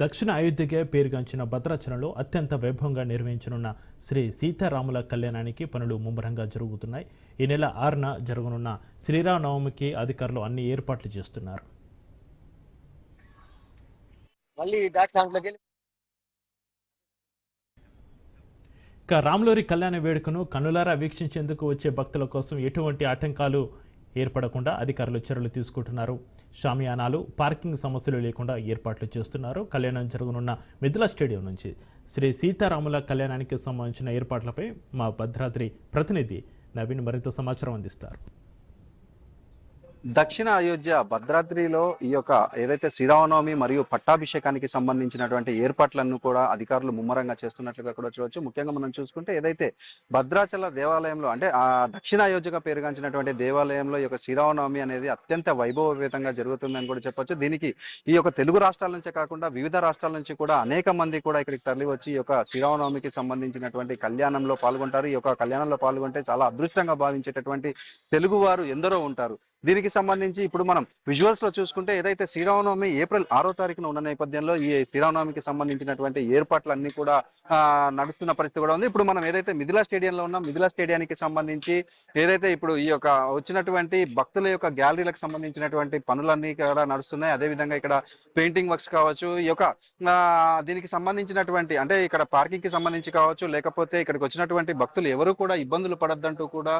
దక్షిణ అయోధ్యగా పేరుగాంచిన భద్రాచలంలో అత్యంత వైభవంగా నిర్వహించనున్న శ్రీ సీతారాముల కళ్యాణానికి పనులు ముమ్మరంగా జరుగుతున్నాయి. ఈ నెల ఆరున జరగనున్న శ్రీరామనవమికి అధికారులు అన్ని ఏర్పాట్లు చేస్తున్నారు. ఇక రాములూరి కళ్యాణ వేడుకను కనులారా వీక్షించేందుకు వచ్చే భక్తుల కోసం ఎటువంటి ఆటంకాలు ఏర్పడకుండా అధికారులు చర్యలు తీసుకుంటున్నారు. షామియానాలు పార్కింగ్ సమస్యలు లేకుండా ఏర్పాట్లు చేస్తున్నారు. కళ్యాణం జరగనున్న మిథిలా స్టేడియం నుంచి శ్రీ సీతారాముల కళ్యాణానికి సంబంధించిన ఏర్పాట్లపై మా భద్రాద్రి ప్రతినిధి నవీన్ మరింత సమాచారం అందిస్తారు. దక్షిణ అయోధ్య భద్రాద్రిలో ఈ యొక్క ఏదైతే శ్రీరామనవమి మరియు పట్టాభిషేకానికి సంబంధించినటువంటి ఏర్పాట్లను కూడా అధికారులు ముమ్మరంగా చేస్తున్నట్లుగా కూడా చూడవచ్చు ముఖ్యంగా మనం చూసుకుంటే ఏదైతే భద్రాచల దేవాలయంలో అంటే ఆ దక్షిణ అయోధ్యగా పేరుగాంచినటువంటి దేవాలయంలో ఈ యొక్క శ్రీరామనవమి అనేది అత్యంత వైభవపేతంగా జరుగుతుందని కూడా చెప్పొచ్చు. దీనికి ఈ యొక్క తెలుగు రాష్ట్రాల నుంచే కాకుండా వివిధ రాష్ట్రాల నుంచి కూడా అనేక మంది కూడా ఇక్కడికి తరలి వచ్చి ఈ యొక్క శ్రీరామనవమికి సంబంధించినటువంటి కళ్యాణంలో పాల్గొంటారు. ఈ యొక్క కళ్యాణంలో పాల్గొంటే చాలా అదృష్టంగా భావించేటటువంటి తెలుగువారు ఎందరో ఉంటారు. దీనికి సంబంధించి ఇప్పుడు మనం విజువల్స్లో చూసుకుంటే ఏదైతే శ్రీరామనవమి ఏప్రిల్ ఆరో తారీఖున ఉన్న నేపథ్యంలో ఈ శ్రీరామనవమికి సంబంధించినటువంటి ఏర్పాట్లన్నీ కూడా నడుస్తున్న పరిస్థితి కూడా ఉంది. ఇప్పుడు మనం ఏదైతే మిథిలా స్టేడియంలో ఉన్నాం మిథిలా స్టేడియానికి సంబంధించి ఏదైతే ఇప్పుడు ఈ యొక్క వచ్చినటువంటి భక్తుల యొక్క గ్యాలరీలకు సంబంధించినటువంటి పనులన్నీ కూడా నడుస్తున్నాయి. అదే విధంగా ఇక్కడ పెయింటింగ్ వర్క్స్ కావచ్చు ఈ యొక్క దీనికి సంబంధించినటువంటి అంటే ఇక్కడ పార్కింగ్కి సంబంధించి కావచ్చు లేకపోతే ఇక్కడికి వచ్చినటువంటి భక్తులు ఎవరు కూడా ఇబ్బందులు పడద్దంటూ కూడా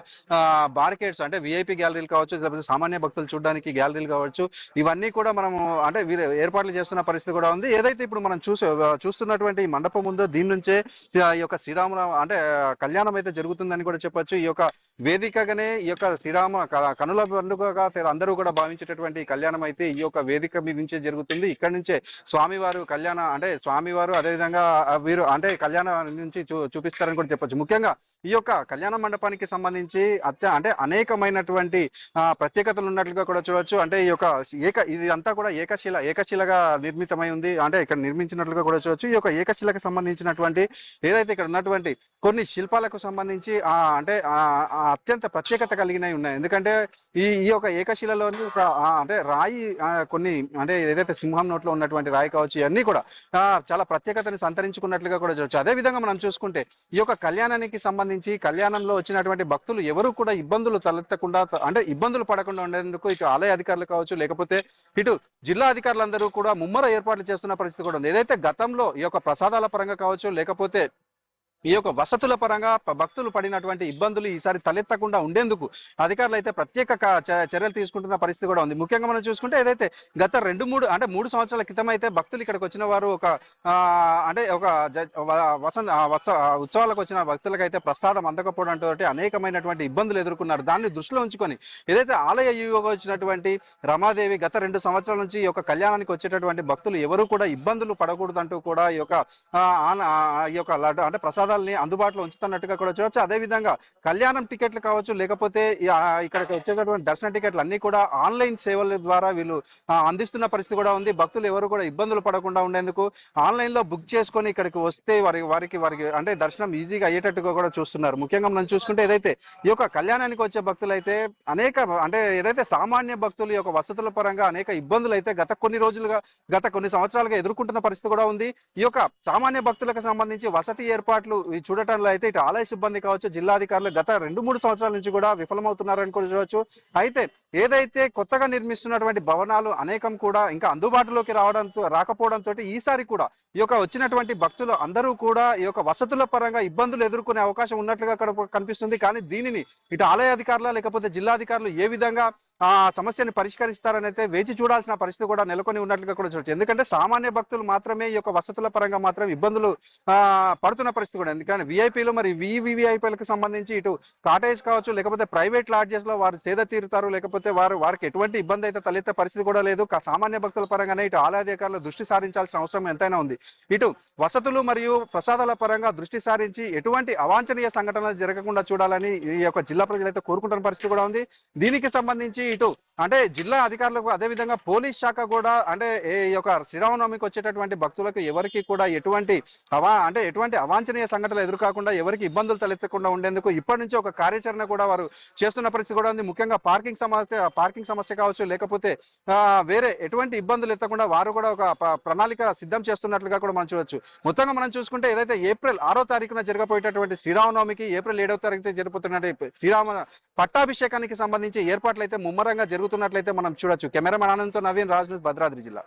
బార్కెట్స్ అంటే విఐపి గ్యాలరీలు కావచ్చు సామాన్య భక్తులు చూడడానికి గ్యాలరీలు కావచ్చు ఇవన్నీ కూడా మనము అంటే వీరు ఏర్పాట్లు చేస్తున్న పరిస్థితి కూడా ఉంది. ఏదైతే ఇప్పుడు మనం చూసే చూస్తున్నటువంటి ఈ మండపం ఉందో దీని నుంచే ఈ యొక్క శ్రీరామ అంటే కళ్యాణం అయితే జరుగుతుందని కూడా చెప్పొచ్చు. ఈ యొక్క వేదికగానే ఈ యొక్క శ్రీరామ కనుల పండుగగా అందరూ కూడా భావించేటటువంటి కళ్యాణం అయితే ఈ యొక్క వేదిక మీద నుంచే జరుగుతుంది. ఇక్కడ నుంచే స్వామివారు కళ్యాణ అంటే స్వామివారు అదేవిధంగా వీరు అంటే కళ్యాణం నుంచి చూ చూపిస్తారని కూడా చెప్పొచ్చు. ముఖ్యంగా ఈ యొక్క కళ్యాణ మండపానికి సంబంధించి అత్య అంటే అనేకమైనటువంటి ఆ, ప్రత్యేకతలు ఉన్నట్లుగా కూడా చూడొచ్చు. అంటే ఈ యొక్క ఏక ఇది అంతా కూడా ఏకశిల ఏకశిలగా నిర్మితమై ఉంది. అంటే ఇక్కడ నిర్మించినట్లుగా కూడా చూడొచ్చు. ఈ యొక్క ఏకశిలకు సంబంధించినటువంటి ఏదైతే ఇక్కడ ఉన్నటువంటి కొన్ని శిల్పాలకు సంబంధించి ఆ అంటే ఆ అత్యంత ప్రత్యేకత కలిగినవి ఉన్నాయి. ఎందుకంటే ఈ ఈ యొక్క ఏకశిలలోని ఒక అంటే రాయి కొన్ని అంటే ఏదైతే సింహం నోట్లో ఉన్నటువంటి రాయి కావచ్చు ఇవన్నీ కూడా చాలా ప్రత్యేకతని సంతరించుకున్నట్లుగా కూడా చూడొచ్చు. అదే విధంగా మనం చూసుకుంటే ఈ యొక్క కళ్యాణానికి సంబంధించి కళ్యాణంలో వచ్చినటువంటి భక్తులు ఎవరు కూడా ఇబ్బందులు తలెత్తకుండా అంటే ఇబ్బందులు పడకుండా ఉండేందుకు ఇటు ఆలయ అధికారులు కావచ్చు లేకపోతే ఇటు జిల్లా అధికారులందరూ కూడా ముమ్మర ఏర్పాట్లు చేస్తున్న పరిస్థితి కూడా ఉంది. ఏదైతే గతంలో ఈ యొక్క ప్రసాదాల పరంగా కావచ్చు లేకపోతే ఈ యొక్క వసతుల పరంగా భక్తులు పడినటువంటి ఇబ్బందులు ఈసారి తలెత్తకుండా ఉండేందుకు అధికారులు అయితే ప్రత్యేక చర్యలు తీసుకుంటున్న పరిస్థితి కూడా ఉంది. ముఖ్యంగా మనం చూసుకుంటే ఏదైతే గత రెండు మూడు అంటే మూడు సంవత్సరాల క్రితం అయితే భక్తులు ఇక్కడికి వచ్చిన వారు ఒక అంటే ఒక వసంత ఉత్సవాలకు వచ్చిన భక్తులకు అయితే ప్రసాదం అందకపోవడంతో అనేకమైనటువంటి ఇబ్బందులు ఎదుర్కొన్నారు. దాన్ని దృష్టిలో ఉంచుకొని ఏదైతే ఆలయ యువగా వచ్చినటువంటి రమాదేవి గత రెండు సంవత్సరాల నుంచి ఈ యొక్క కళ్యాణానికి వచ్చేటటువంటి భక్తులు ఎవరు కూడా ఇబ్బందులు పడకూడదంటూ కూడా ఈ యొక్క ఆన- ఈ యొక్క లడ్డు అంటే ప్రసాదాలని అందుబాటులో ఉంచుతున్నట్టుగా కూడా చూడొచ్చు. అదే విధంగా కళ్యాణం టికెట్లు కావచ్చు లేకపోతే ఇక్కడికి వచ్చేటటువంటి దర్శన టికెట్లు అన్ని కూడా ఆన్లైన్ సేవల ద్వారా వీళ్ళు అందిస్తున్న పరిస్థితి కూడా ఉంది. భక్తులు ఎవరు కూడా ఇబ్బందులు పడకుండా ఉండేందుకు ఆన్లైన్లో బుక్ చేసుకొని ఇక్కడికి వస్తే వారి వారికి వారికి అంటే దర్శనం ఈజీగా అయ్యేటట్టుగా కూడా చూస్తున్నారు. ముఖ్యంగా మనం చూసుకుంటే ఏదైతే ఈ యొక్క కళ్యాణానికి వచ్చే భక్తులు అయితే అనేక అంటే ఏదైతే సామాన్య భక్తులు ఈ యొక్క వసతుల పరంగా అనేక ఇబ్బందులు అయితే గత కొన్ని రోజులుగా గత కొన్ని సంవత్సరాలుగా ఎదుర్కొంటున్న పరిస్థితి కూడా ఉంది. ఈ యొక్క సామాన్య భక్తులకు సంబంధించి వసతి ఏర్పాట్లు ఈ చూడటంలో అయితే ఇటు ఆలయ సిబ్బంది కావచ్చు జిల్లా అధికారులు గత రెండు మూడు సంవత్సరాల నుంచి కూడా విఫలమవుతున్నారని కూడా చూడవచ్చు అయితే ఏదైతే కొత్తగా నిర్మిస్తున్నటువంటి భవనాలు అనేకం కూడా ఇంకా అందుబాటులోకి రావడంతో రాకపోవడంతో ఈసారి కూడా ఈ యొక్క వచ్చినటువంటి భక్తులు అందరూ కూడా ఈ యొక్క వసతుల పరంగా ఇబ్బందులు ఎదుర్కొనే అవకాశం ఉన్నట్లుగా అక్కడ కనిపిస్తుంది. కానీ దీనిని ఇటు ఆలయ అధికారులు లేకపోతే జిల్లా అధికారులు ఏ విధంగా ఆ సమస్యను పరిష్కరిస్తారనైతే వేచి చూడాల్సిన పరిస్థితి కూడా నెలకొని ఉన్నట్లుగా కూడా చూడొచ్చు. ఎందుకంటే సామాన్య భక్తులు మాత్రమే ఈ యొక్క వసతుల పరంగా మాత్రం ఇబ్బందులు పడుతున్న పరిస్థితి కూడా. ఎందుకంటే విఐపీలు మరి వివిఐపీలకు సంబంధించి ఇటు కాటేజ్ కావచ్చు లేకపోతే ప్రైవేట్ లాడ్జెస్లో వారు సేద తీరుతారు లేకపోతే వారు వారికి ఎటువంటి ఇబ్బంది అయితే తలెత్తే పరిస్థితి కూడా లేదు. సామాన్య భక్తుల పరంగానే ఇటు ఆలయాధికారులు దృష్టి సారించాల్సిన అవసరం ఎంతైనా ఉంది. ఇటు వసతులు మరియు ప్రసాదాల పరంగా దృష్టి సారించి ఎటువంటి అవాంఛనీయ సంఘటనలు జరగకుండా చూడాలని ఈ యొక్క జిల్లా ప్రజలైతే కోరుకుంటున్న పరిస్థితి కూడా ఉంది. దీనికి సంబంధించి ఇటు అంటే జిల్లా అధికారులకు అదేవిధంగా పోలీస్ శాఖ కూడా అంటే ఈ యొక్క శ్రీరామనవమికి వచ్చేటటువంటి భక్తులకు ఎవరికి కూడా ఎటువంటి అవా అంటే ఎటువంటి అవాంఛనీయ సంఘటనలు ఎదురుకాకుండా ఎవరికి ఇబ్బందులు తలెత్తకుండా ఉండేందుకు ఇప్పటి నుంచి ఒక కార్యాచరణ కూడా వారు చేస్తున్న పరిస్థితి కూడా ఉంది. ముఖ్యంగా పార్కింగ్ సమస్య పార్కింగ్ సమస్య కావచ్చు లేకపోతే వేరే ఎటువంటి ఇబ్బందులు ఎత్తకుండా వారు కూడా ఒక ప్రణాళిక సిద్ధం చేస్తున్నట్లుగా కూడా మనం చూడొచ్చు. మొత్తంగా మనం చూసుకుంటే ఏదైతే ఏప్రిల్ ఆరో తారీఖున జరగబోయేటటువంటి శ్రీరామనవమికి ఏప్రిల్ ఏడవ తారీఖు జరుపుతున్నటువంటి శ్రీరామ పట్టాభిషేకానికి సంబంధించి ఏర్పాట్లు అయితే ముమ్మరంగా జరుగుతుంది జరుగుతున్నట్లయితే మనం చూడొచ్చు. కెమెరామెన్ ఆనంద్తో నవీన్ రాజ్ భద్రాద్రి జిల్లా.